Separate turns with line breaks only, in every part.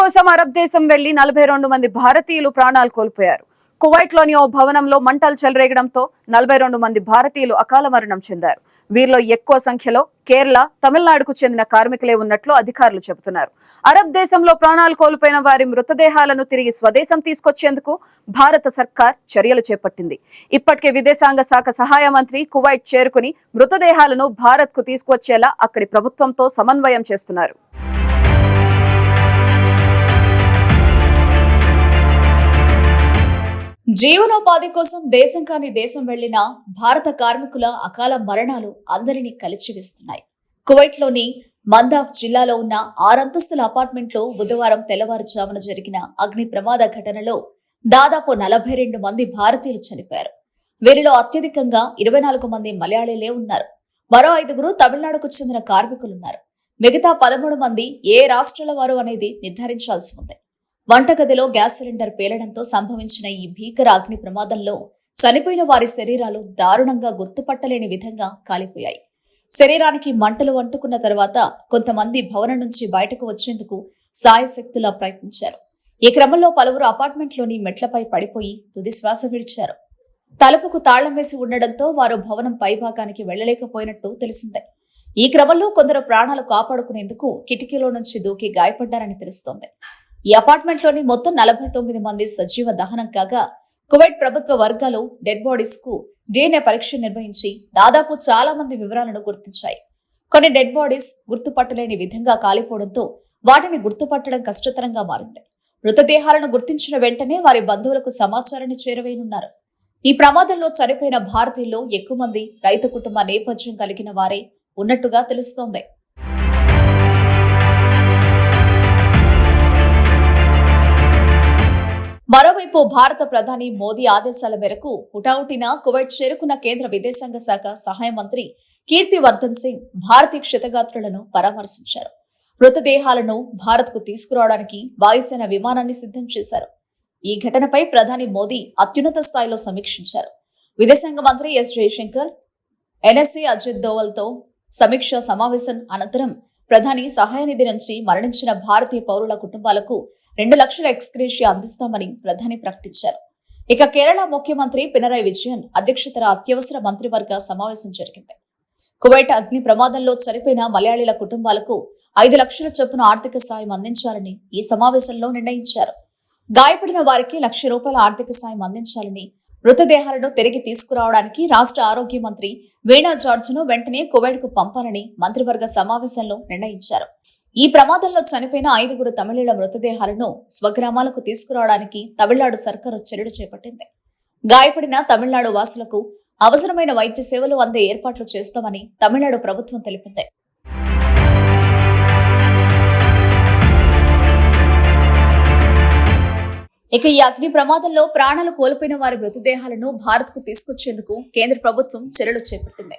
కోసం అరబ్ దేశం వెళ్ళి నలభై రెండు మంది భారతీయులు ప్రాణాలు కోల్పోయారు. కువైట్లోని ఓ భవనంలో మంటలు చెలరేగడంతో నలభై రెండు మంది భారతీయులు అకాల మరణం చెందారు. వీరిలో ఎక్కువ సంఖ్యలో కేరళ తమిళనాడుకు చెందిన కార్మికులే ఉన్నట్లు అధికారులు చెబుతున్నారు. అరబ్ దేశంలో ప్రాణాలు కోల్పోయిన వారి మృతదేహాలను తిరిగి స్వదేశం తీసుకొచ్చేందుకు భారత సర్కార్ చర్యలు చేపట్టింది. ఇప్పటికే విదేశాంగ శాఖ సహాయ మంత్రి కువైట్ చేరుకుని మృతదేహాలను భారత్కు తీసుకొచ్చేలా అక్కడి ప్రభుత్వంతో సమన్వయం చేస్తున్నారు.
జీవనోపాధి కోసం దేశం కాని దేశం వెళ్ళిన భారత కార్మికుల అకాల మరణాలు అందరినీ కలిచివేస్తున్నాయి. కువైట్లోని మందాఫ్ జిల్లాలో ఉన్న ఆరంతస్తుల అపార్ట్మెంట్లో బుధవారం తెల్లవారుజామున జరిగిన అగ్ని ప్రమాద ఘటనలో దాదాపు నలభై రెండు మంది భారతీయులు చనిపోయారు. వీరిలో అత్యధికంగా ఇరవై నాలుగు మంది మలయాళీలే ఉన్నారు. మరో ఐదుగురు తమిళనాడుకు చెందిన కార్మికులున్నారు. మిగతా పదమూడు మంది ఏ రాష్ట్రాల వారు అనేది నిర్ధారించాల్సి ఉంది. వంటగదిలో గ్యాస్ సిలిండర్ పేలడంతో సంభవించిన ఈ భీకర అగ్ని ప్రమాదంలో చనిపోయిన వారి శరీరాలు దారుణంగా గుర్తుపట్టలేని విధంగా కాలిపోయాయి. శరీరానికి మంటలు అంటుకున్న తర్వాత కొంతమంది భవనం నుంచి బయటకు వచ్చేందుకు సాయశక్తులా ప్రయత్నించారు. ఈ క్రమంలో పలువురు అపార్ట్మెంట్లోని మెట్లపై పడిపోయి తుది శ్వాస విడిచారు. తలుపుకు తాళం వేసి ఉండడంతో వారు భవనం పైభాగానికి వెళ్ళలేకపోయినట్టు తెలిసిందే. ఈ క్రమంలో కొందరు ప్రాణాలు కాపాడుకునేందుకు కిటికీలో నుంచి దూకి గాయపడ్డారని తెలుస్తోంది. ఈ అపార్ట్మెంట్లోని మొత్తం నలభై తొమ్మిది మంది సజీవ దహనం కాగా కువైట్ ప్రభుత్వ వర్గాలు డెడ్ బాడీస్కు డిఎన్ఏ పరీక్ష నిర్వహించి దాదాపు చాలా మంది వివరాలను గుర్తించాయి. కొన్ని డెడ్ బాడీస్ గుర్తుపట్టలేని విధంగా కాలిపోవడంతో వాటిని గుర్తుపట్టడం కష్టతరంగా మారింది. మృతదేహాలను గుర్తించిన వెంటనే వారి బంధువులకు సమాచారాన్ని చేరవేయనున్నారు. ఈ ప్రమాదంలో చనిపోయిన భారతీయుల్లో ఎక్కువ మంది రైతు కుటుంబ నేపథ్యం కలిగిన వారే ఉన్నట్టుగా తెలుస్తోంది. మరోవైపు భారత ప్రధాని మోదీ ఆదేశాల మేరకు హుటాహుటిన కువైట్ చేరుకున్న కేంద్ర విదేశాంగ శాఖ సహాయ మంత్రి కీర్తివర్ధన్ సింగ్ భారతీయ క్షితగాత్రులను పరామర్శించారు. మృతదేహాలను భారత్కు తీసుకురావడానికి వాయుసేన విమానాన్ని సిద్ధం చేశారు. ఈ ఘటనపై ప్రధాని మోదీ అత్యున్నత స్థాయిలో సమీక్షించారు. విదేశాంగ మంత్రి ఎస్ జయశంకర్ ఎన్ఎస్సీ అజిత్ దోవల్తో సమీక్ష సమావేశం అనంతరం ప్రధాని సహాయ నిధి నుంచి మరణించిన భారతీయ పౌరుల కుటుంబాలకు రెండు లక్షల ఎక్స్గ్రేషియా అందిస్తామని ప్రధాని ప్రకటించారు. ఇక కేరళ ముఖ్యమంత్రి పినరాయి విజయన్ అధ్యక్షతన అత్యవసర మంత్రివర్గ సమావేశం జరిగింది. కువైట్ అగ్ని ప్రమాదంలో చనిపోయిన మలయాళీల కుటుంబాలకు ఐదు లక్షల చొప్పున ఆర్థిక సాయం అందించాలని ఈ సమావేశంలో నిర్ణయించారు. గాయపడిన వారికి లక్ష రూపాయల ఆర్థిక సాయం అందించాలని మృతదేహాలను తిరిగి తీసుకురావడానికి రాష్ట్ర ఆరోగ్య మంత్రి వీణా జార్జ్ను వెంటనే కువైట్కు పంపాలని మంత్రివర్గ సమావేశంలో నిర్ణయించారు. ఈ ప్రమాదంలో చనిపోయిన ఐదుగురు తమిళుల మృతదేహాలను స్వగ్రామాలకు తీసుకురావడానికి తమిళనాడు సర్కారు చర్యలు చేపట్టింది. గాయపడిన తమిళనాడు వాసులకు అవసరమైన వైద్య సేవలు అందే ఏర్పాట్లు చేస్తామని తమిళనాడు ప్రభుత్వం తెలిపింది. ఇక ఈ అగ్ని ప్రమాదంలో ప్రాణాలు కోల్పోయిన వారి మృతదేహాలను భారత్కు తీసుకొచ్చేందుకు కేంద్ర ప్రభుత్వం చర్యలు చేపట్టింది.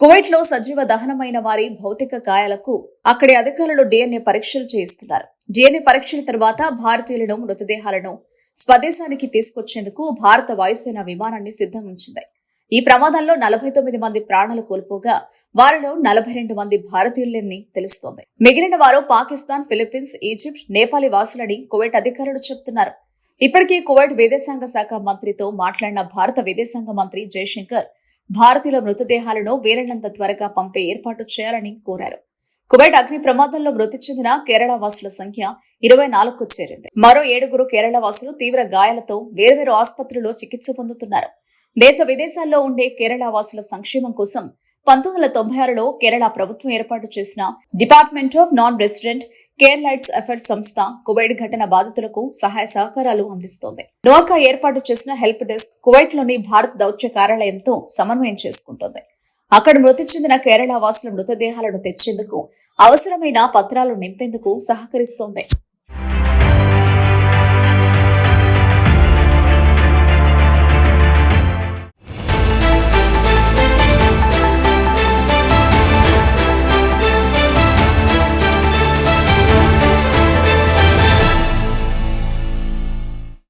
కువైట్లో సజీవ దహనమైన వారి భౌతిక గాయాలకు అక్కడి అధికారులు డిఎన్ఏ పరీక్షలు చేయిస్తున్నారు. డిఎన్ఏ పరీక్షల తర్వాత భారతీయులను మృతదేహాలను స్వదేశానికి తీసుకొచ్చేందుకు భారత వాయుసేన విమానాన్ని సిద్ధం ఉంచింది. ఈ ప్రమాదంలో నలభై తొమ్మిది మంది ప్రాణాలు కోల్పోగా వారిలో నలభై రెండు మంది భారతీయులని తెలుస్తోంది. మిగిలిన వారు పాకిస్తాన్ ఫిలిప్పీన్స్ ఈజిప్ట్ నేపాలీ వాసులని కువైట్ అధికారులు చెబుతున్నారు ఇప్పటికే కువైట్ విదేశాంగ శాఖ మంత్రితో మాట్లాడిన భారత విదేశాంగ మంత్రి జయశంకర్ భారతీయుల మృతదేహాలను వీలైనంత త్వరగా పంపే ఏర్పాటు చేయాలని కోరారు. కువైట్ అగ్ని ప్రమాదంలో మృతి చెందిన కేరళ వాసుల సంఖ్య ఇరవై నాలుగుకు చేరింది. మరో ఏడుగురు కేరళ వాసులు తీవ్ర గాయాలతో వేర్వేరు ఆసుపత్రుల్లో చికిత్స పొందుతున్నారు. దేశ విదేశాల్లో ఉండే కేరళ వాసుల సంక్షేమం కోసం పంతొమ్మిది వందల తొంభై ఆరులో కేరళ ప్రభుత్వం ఏర్పాటు చేసిన department of non resident Keralites affairs సంస్థ కువైట్ ఘటన బాధితులకు సహాయ సహకారాలు అందిస్తోంది. నోకా ఏర్పాటు చేసిన హెల్ప్ డెస్క్ కువైట్లోని భారత్ దౌత్య కార్యాలయంతో సమన్వయం చేసుకుంటోంది. అక్కడ మృతి చెందిన కేరళ వాసుల మృతదేహాలను తెచ్చేందుకు అవసరమైన పత్రాలు నింపేందుకు సహకరిస్తోంది.